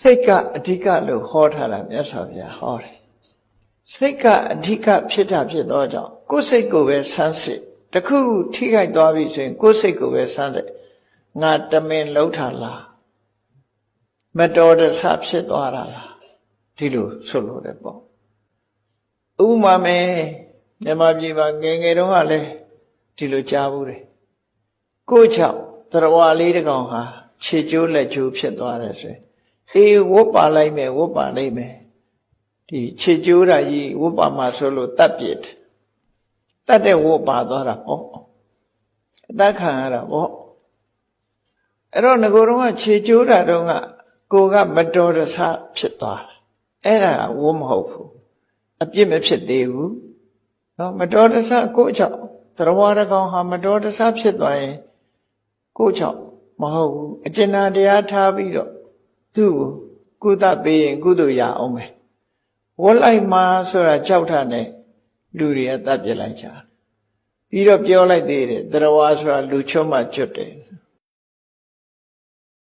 စိတ်ကအဓိကလို့ဟောထားတာမြတ်စွာဘုရားဟောတယ်စိတ်ကအဓိကဖြစ်တာဖြစ်သောကြောင့်ကိုယ်စိတ်ကိုပဲဆန်းစစ်တခုခုထိခိုက်သွားပြီဆိုရင်ကိုယ်စိတ်ကိုပဲဆန်းစစ်ငါတမင်လှုပ်တာလားမတော်တဆဖြစ်သွားတာလားဒီလိုဆိုလို့တယ်ပေါ့ဥပမာမယ်မြန်မာပြည်မှာငယ်ငယ်တုန်းကလည်းဒီလိုကြားဘူးတယ်ကိုယ့်ချောက်သရဝါလေးတစ်ကောင်ဟာခြေကျိုးလက်ကျိုးဖြစ်သွားတယ်ဆိုရင် အေးဝတ်ပါလိုက်မယ်ဝတ်ပါလိုက်မယ်ဒီခြေကျိုးတာကြီးဝတ်ပါမှာဆိုလို့တတ်ပြစ်တယ်တတ်တဲ့ဝတ်ပါသွားတာပေါ့အသက်ခံရတာပေါ့အဲ့တော့ငကိုယ်တော့ကခြေကျိုးတာတော့ကကိုကမတော်တဆဖြစ်သွားတာအဲ့ဒါကဝတ်မဟုတ်ဘူးအပြစ်မဖြစ်သေးဘူးနော်မတော်တဆကိုယ့်ကြောင့်သရဝါတကောင်ဟာမတော်တဆဖြစ်သွားရင်ကိုယ့်ကြောင့်မဟုတ်ဘူးအကျဉ်းတရားထားပြီးတော့ သူ့ကိုကုသပေးရင်ကုသိုလ်ရအောင်ပဲဝတ်လိုက်မှဆိုတာကြောက်တာနဲ့လူတွေကတတ်ပြစ်လိုက်ကြတယ်ပြီးတော့ပြောလိုက်သေးတယ်သရဝါဆိုတာလူချွတ်မှကျွတ်တယ်